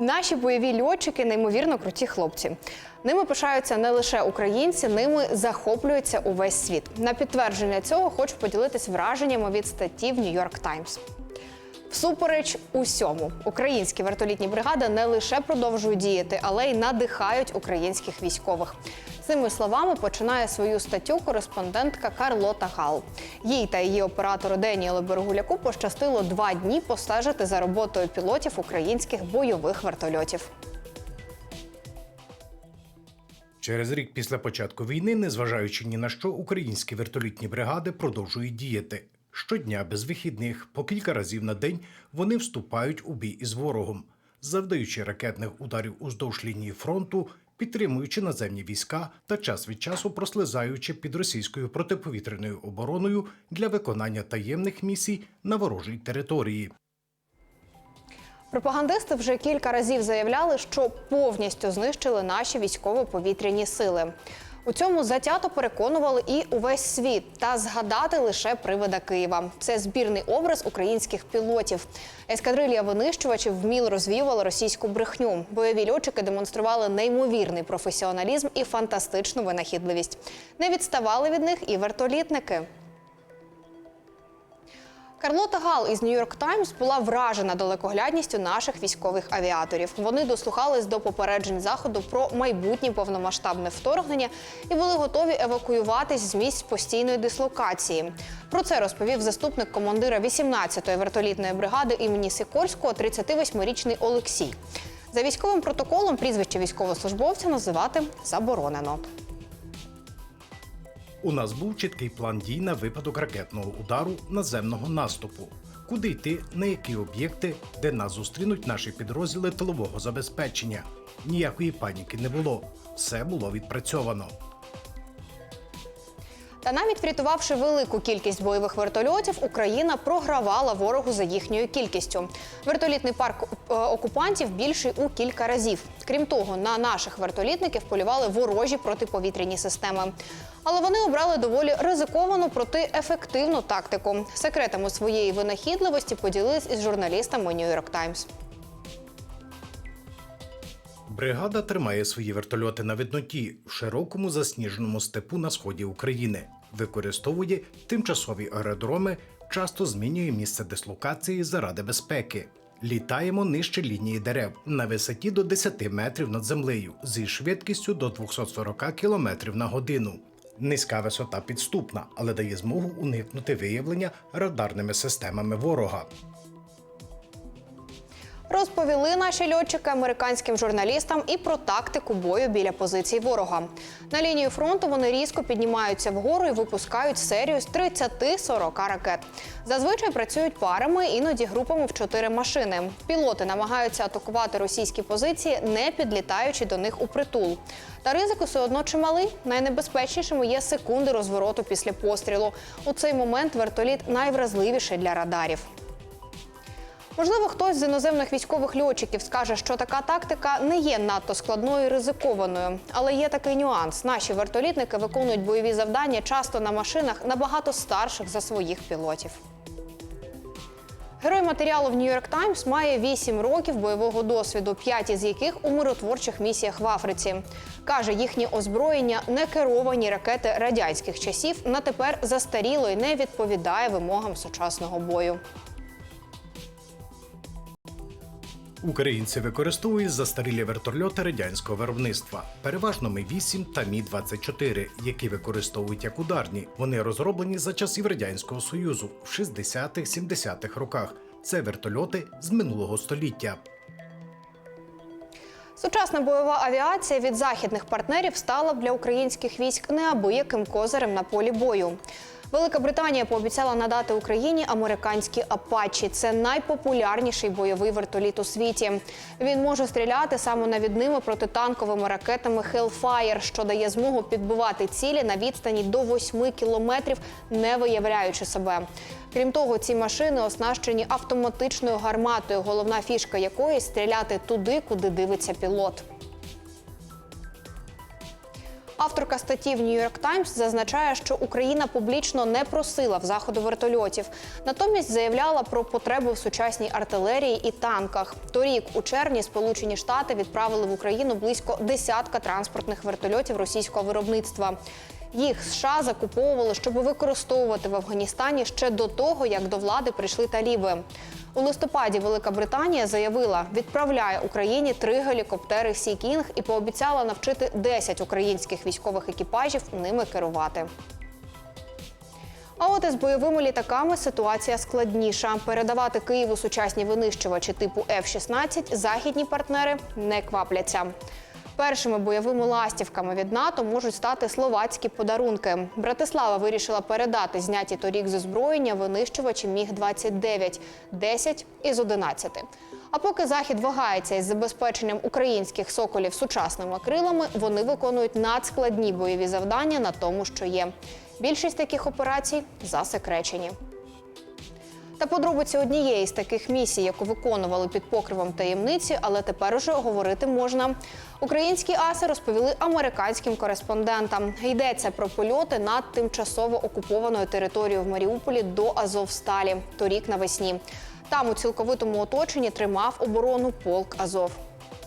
Наші бойові льотчики неймовірно круті хлопці. Ними пишаються не лише українці, ними захоплюється увесь світ. На підтвердження цього хочу поділитись враженнями від статті в Нью-Йорк Таймс. Всупереч усьому, українські вертолітні бригади не лише продовжують діяти, але й надихають українських військових. Цими словами починає свою статтю кореспондентка Карлота Гал. Їй та її оператору Деніелу Берегуляку пощастило два дні постежити за роботою пілотів українських бойових вертольотів. Через рік після початку війни, незважаючи ні на що, українські вертолітні бригади продовжують діяти. Щодня без вихідних, по кілька разів на день вони вступають у бій із ворогом, завдаючи ракетних ударів уздовж лінії фронту, підтримуючи наземні війська та час від часу прослизаючи під російською протиповітряною обороною для виконання таємних місій на ворожій території. Пропагандисти вже кілька разів заявляли, що повністю знищили наші військово-повітряні сили. У цьому затято переконували і увесь світ. Та згадати лише привида Києва. Це збірний образ українських пілотів. Ескадрилія винищувачів вміло розвіювала російську брехню. Бойові льотчики демонстрували неймовірний професіоналізм і фантастичну винахідливість. Не відставали від них і вертолітники. Карлота Гал із Нью-Йорк Таймс була вражена далекоглядністю наших військових авіаторів. Вони дослухались до попереджень заходу про майбутнє повномасштабне вторгнення і були готові евакуюватись з місць постійної дислокації. Про це розповів заступник командира 18-ї вертолітної бригади імені Сикорського, 38-річний Олексій. За військовим протоколом прізвище військовослужбовця називати заборонено. У нас був чіткий план дій на випадок ракетного удару наземного наступу. Куди йти, на які об'єкти, де нас зустрінуть наші підрозділи тилового забезпечення. Ніякої паніки не було. Все було відпрацьовано. Та навіть врятувавши велику кількість бойових вертольотів, Україна програвала ворогу за їхньою кількістю. Вертолітний парк е, окупантів більший у кілька разів. Крім того, на наших вертолітників полювали ворожі протиповітряні системи. Але вони обрали доволі ризиковану проти ефективну тактику. Секретами своєї винахідливості поділились із журналістами New York Times. Бригада тримає свої вертольоти на видноті в широкому засніженому степу на сході України. Використовує тимчасові аеродроми, часто змінює місце дислокації заради безпеки. Літаємо нижче лінії дерев на висоті до 10 метрів над землею зі швидкістю до 240 км на годину. Низька висота підступна, але дає змогу уникнути виявлення радарними системами ворога. Розповіли наші льотчики американським журналістам і про тактику бою біля позицій ворога. На лінію фронту вони різко піднімаються вгору і випускають серію з 30-40 ракет. Зазвичай працюють парами, іноді групами в чотири машини. Пілоти намагаються атакувати російські позиції, не підлітаючи до них у притул. Та ризик усе одно чималий. Найнебезпечнішими є секунди розвороту після пострілу. У цей момент вертоліт найвразливіший для радарів. Можливо, хтось з іноземних військових льотчиків скаже, що така тактика не є надто складною і ризикованою. Але є такий нюанс: наші вертолітники виконують бойові завдання часто на машинах набагато старших за своїх пілотів. Герой матеріалу в Нью-Йорк Таймс має 8 років бойового досвіду, 5 із яких у миротворчих місіях в Африці. Каже, їхні озброєння не керовані ракети радянських часів на тепер застаріло і не відповідає вимогам сучасного бою. Українці використовують застарілі вертольоти радянського виробництва, переважно Ми-8 та Мі-24, які використовують як ударні. Вони розроблені за часів радянського союзу в 60-70-х роках. Це вертольоти з минулого століття. Сучасна бойова авіація від західних партнерів стала для українських військ неабияким козирем на полі бою. Велика Британія пообіцяла надати Україні американські Апачі. Це найпопулярніший бойовий вертоліт у світі. Він може стріляти самонавідними протитанковими ракетами Hellfire, що дає змогу підбивати цілі на відстані до 8 кілометрів, не виявляючи себе. Крім того, ці машини оснащені автоматичною гарматою, головна фішка якої стріляти туди, куди дивиться пілот. Авторка статті в York Times зазначає, що Україна публічно не просила в заходу вертольотів, натомість заявляла про потребу в сучасній артилерії і танках. Торік у червні Сполучені Штати відправили в Україну близько десятка транспортних вертольотів російського виробництва. Їх США закуповували, щоб використовувати в Афганістані ще до того, як до влади прийшли таліби. У листопаді Велика Британія заявила, відправляє Україні три гелікоптери Сі Кінг і пообіцяла навчити 10 українських військових екіпажів ними керувати. А от із бойовими літаками ситуація складніша. Передавати Києву сучасні винищувачі типу F-16 західні партнери не квапляться. Першими бойовими ластівками від НАТО можуть стати словацькі подарунки. Братислава вирішила передати зняті торік з озброєння винищувачі Міг 29 10 із 11. А поки захід вагається із забезпеченням українських соколів сучасними крилами, вони виконують надскладні бойові завдання на тому, що є. Більшість таких операцій засекречені. Та подробиці однієї з таких місій, яку виконували під покривом таємниці, але тепер уже говорити можна. Українські аси розповіли американським кореспондентам. Йдеться про польоти над тимчасово окупованою територією в Маріуполі до Азовсталі торік навесні. Там у цілковитому оточенні тримав оборону полк Азов.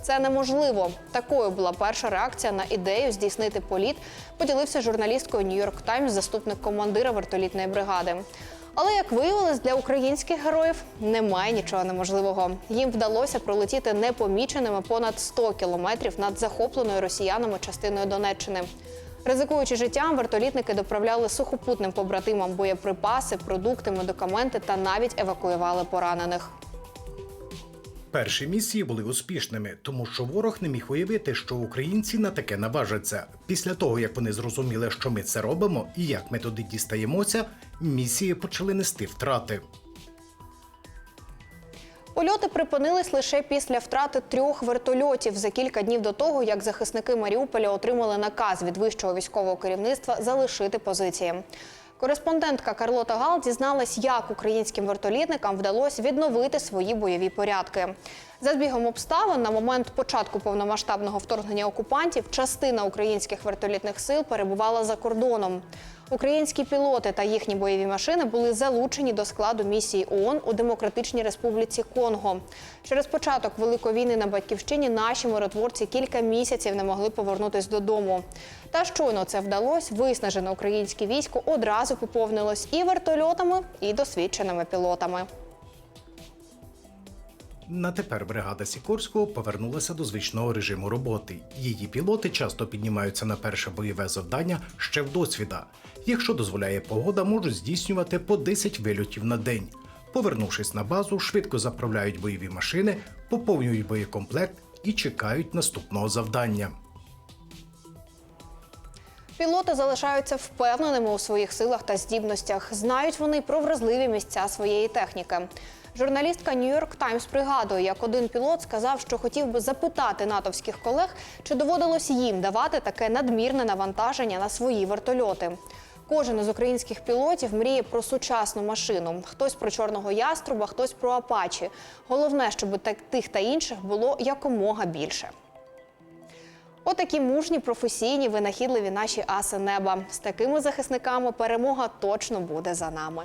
Це неможливо. Такою була перша реакція на ідею здійснити політ. Поділився журналісткою York Times заступник командира вертолітної бригади. Але як виявилось, для українських героїв немає нічого неможливого. Їм вдалося пролетіти непоміченими понад 100 кілометрів над захопленою росіянами частиною Донеччини. Ризикуючи життям, вертолітники доправляли сухопутним побратимам боєприпаси, продукти, медикаменти та навіть евакуювали поранених. Перші місії були успішними, тому що ворог не міг уявити, що українці на таке наважаться. Після того, як вони зрозуміли, що ми це робимо і як ми туди дістаємося, місії почали нести втрати. Польоти припинились лише після втрати трьох вертольотів за кілька днів до того, як захисники Маріуполя отримали наказ від вищого військового керівництва залишити позиції. Кореспондентка Карлота Гал дізналась, як українським вертолітникам вдалося відновити свої бойові порядки. За збігом обставин на момент початку повномасштабного вторгнення окупантів частина українських вертолітних сил перебувала за кордоном. Українські пілоти та їхні бойові машини були залучені до складу місії ООН у Демократичній Республіці Конго. Через початок великої війни на батьківщині наші миротворці кілька місяців не могли повернутись додому. Та щойно це вдалося, виснажене українське військо одразу поповнилось і вертольотами, і досвідченими пілотами. На тепер бригада Сікорського повернулася до звичного режиму роботи. Її пілоти часто піднімаються на перше бойове завдання ще в досвіда. Якщо дозволяє погода, можуть здійснювати по 10 вильотів на день. Повернувшись на базу, швидко заправляють бойові машини, поповнюють боєкомплект і чекають наступного завдання. Пілоти залишаються впевненими у своїх силах та здібностях. Знають вони про вразливі місця своєї техніки. Журналістка York Times пригадує, як один пілот сказав, що хотів би запитати натовських колег, чи доводилось їм давати таке надмірне навантаження на свої вертольоти. Кожен із українських пілотів мріє про сучасну машину. Хтось про чорного яструба, хтось про апачі. Головне, щоб тих та інших було якомога більше. Отакі мужні, професійні, винахідливі наші аси неба. З такими захисниками перемога точно буде за нами.